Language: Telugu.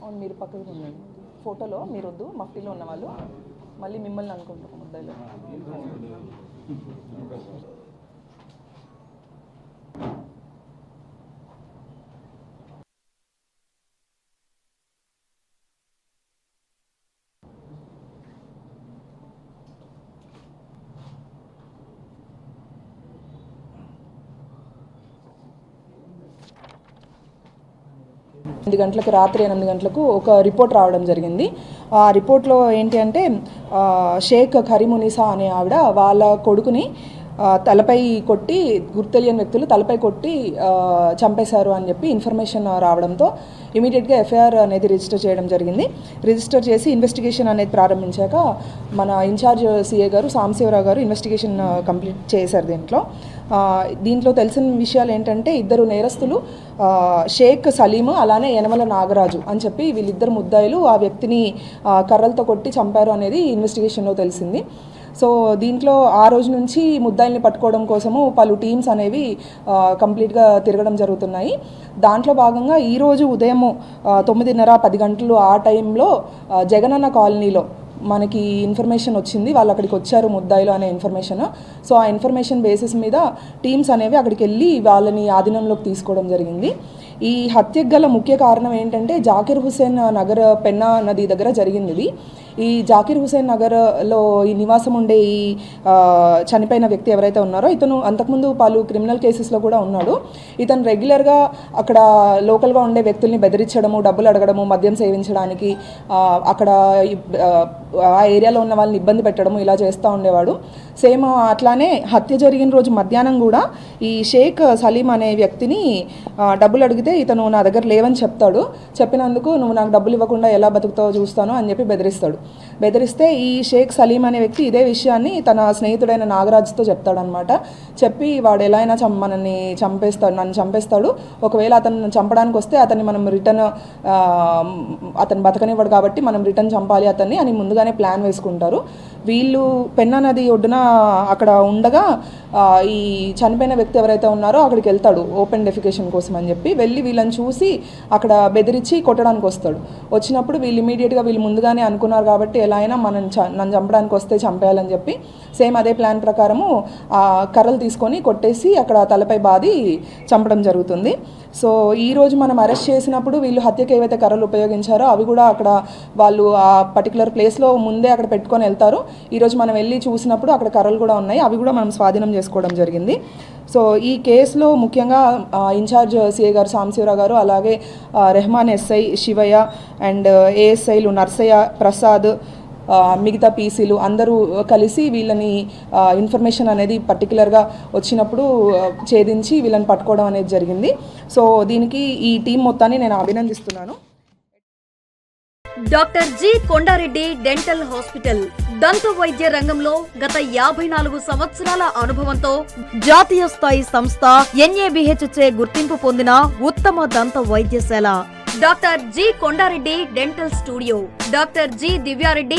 అవును మీరు పక్కకు ఉండండి ఫోటోలో మీరు వద్దు మఫ్టీలో ఉన్న వాళ్ళు మళ్ళీ మిమ్మల్ని అనుకుంటున్నాం ముద్దలో ఎనిమిది గంటలకు రాత్రి ఎనిమిది గంటలకు ఒక రిపోర్ట్ రావడం జరిగింది. ఆ రిపోర్ట్లో ఏంటి అంటే షేక్ కరీమునిసా అనే ఆవిడ వాళ్ళ కొడుకుని తలపై కొట్టి గుర్తెలియని వ్యక్తులు తలపై కొట్టి చంపేశారు అని చెప్పి ఇన్ఫర్మేషన్ రావడంతో ఇమీడియట్గా ఎఫ్ఐఆర్ అనేది రిజిస్టర్ చేయడం జరిగింది. రిజిస్టర్ చేసి ఇన్వెస్టిగేషన్ అనేది ప్రారంభించాక మన ఇన్ఛార్జ్ సిఏ గారు సాంశివరావు గారు ఇన్వెస్టిగేషన్ కంప్లీట్ చేశారు దీంట్లో. దీంట్లో తెలిసిన విషయాలు ఏంటంటే ఇద్దరు నేరస్తులు షేక్ సలీం అలానే యనమల నాగరాజు అని చెప్పి వీళ్ళిద్దరు ముద్దాయిలు ఆ వ్యక్తిని కర్రలతో కొట్టి చంపారు అనేది ఇన్వెస్టిగేషన్లో తెలిసింది. సో దీంట్లో ఆ రోజు నుంచి ముద్దాయిల్ని పట్టుకోవడం కోసము పలు టీమ్స్ అనేవి కంప్లీట్గా తిరగడం జరుగుతున్నాయి. దాంట్లో భాగంగా ఈరోజు ఉదయము తొమ్మిదిన్నర పది గంటలు ఆ టైంలో జగనన్న కాలనీలో మనకి ఇన్ఫర్మేషన్ వచ్చింది. వాళ్ళు అక్కడికి వచ్చారు ముద్దాయిలు అనే ఇన్ఫర్మేషన్. సో ఆ ఇన్ఫర్మేషన్ బేసిస్ మీద టీమ్స్ అనేవి అక్కడికి వెళ్ళి వాళ్ళని ఆధీనంలోకి తీసుకోవడం జరిగింది. ఈ హత్యకు గల ముఖ్య కారణం ఏంటంటే జాకిర్ హుసేన్ నగర్ పెన్నా నది దగ్గర జరిగింది ఇది. ఈ జాకిర్ హుసేన్ నగర్లో ఈ నివాసం ఉండే ఈ చనిపోయిన వ్యక్తి ఎవరైతే ఉన్నారో ఇతను అంతకుముందు పలు క్రిమినల్ కేసెస్లో కూడా ఉన్నాడు. ఇతను రెగ్యులర్గా అక్కడ లోకల్గా ఉండే వ్యక్తుల్ని బెదిరించడము డబ్బులు అడగడము మద్యం సేవించడానికి అక్కడ ఆ, ఏరియాలో ఉన్న వాళ్ళని ఇబ్బంది పెట్టడము ఇలా చేస్తూ ఉండేవాడు. సేమ్ అట్లానే హత్య జరిగిన రోజు మధ్యాహ్నం కూడా ఈ షేక్ సలీం అనే వ్యక్తిని డబ్బులు అడిగితే ఇతను నా దగ్గర లేవని చెప్తాడు. చెప్పినందుకు నువ్వు నాకు డబ్బులు ఇవ్వకుండా ఎలా బతుకుతావో చూస్తాను అని చెప్పి బెదిరిస్తాడు. బెదిరిస్తే ఈ షేక్ సలీం అనే వ్యక్తి ఇదే విషయాన్ని తన స్నేహితుడైన నాగరాజుతో చెప్తాడనమాట చెప్పి వాడు ఎలా అయినా చం మనల్ని చంపేస్తాడు నన్ను చంపేస్తాడు. ఒకవేళ అతను చంపడానికి వస్తే అతన్ని మనం రిటర్న్ అతను బతకనివ్వడు కాబట్టి మనం రిటర్న్ చంపాలి అతన్ని అని ముందుగానే ప్లాన్ వేసుకుంటారు. వీళ్ళు పెన్నా నది ఒడ్డున అక్కడ ఉండగా ఈ చనిపోయిన వ్యక్తి ఎవరైతే ఉన్నారో అక్కడికి వెళ్తాడు ఓపెన్ డెఫికేషన్ కోసం అని చెప్పి. వెళ్ళి వీళ్ళని చూసి అక్కడ బెదిరించి కొట్టడానికి వస్తాడు. వచ్చినప్పుడు వీళ్ళు ఇమీడియట్గా వీళ్ళు ముందుగానే అనుకున్నారు కాబట్టి ఎలా అయినా మనం చ నన్ను చంపడానికి వస్తే చంపేయాలని చెప్పి సేమ్ అదే ప్లాన్ ప్రకారము ఆ కర్రలు తీసుకొని కొట్టేసి అక్కడ తలపై బాది చంపడం జరుగుతుంది. సో ఈ రోజు మనం అరెస్ట్ చేసినప్పుడు వీళ్ళు హత్యకు ఏవైతే కర్రలు ఉపయోగించారో అవి కూడా అక్కడ వాళ్ళు ఆ పర్టికులర్ ప్లేస్లో ముందే అక్కడ పెట్టుకొని వెళ్తారు. ఈరోజు మనం వెళ్ళి చూసినప్పుడు అక్కడ కర్రలు కూడా ఉన్నాయి. అవి కూడా మనం స్వాధీనం చేసుకోవడం జరిగింది. సో ఈ కేసులో ముఖ్యంగా ఇన్ఛార్జ్ సిఏ గారు సాంశివరావు గారు అలాగే రెహమాన్ ఎస్ఐ శివయ్య అండ్ ఏఎస్ఐలు నర్సయ్య ప్రసాద్ మిగతా పీసీలు అందరూ కలిసి వీళ్ళని ఇన్ఫర్మేషన్ అనేది పర్టికులర్గా వచ్చినప్పుడు ఛేదించి వీళ్ళని పట్టుకోవడం అనేది జరిగింది. సో దీనికి ఈ టీం మొత్తాన్ని నేను అభినందిస్తున్నాను. Doctor G Kondareddy dental hospital దంత వైద్య రంగంలో గత యాభై నాలుగు సంవత్సరాల అనుభవంతో జాతీయ స్థాయి సంస్థ ఎన్ఏబిహెచ్చే గుర్తింపు పొందిన ఉత్తమ దంత వైద్యశాల doctor G Kondareddy dental studio. Doctor G Divyareddy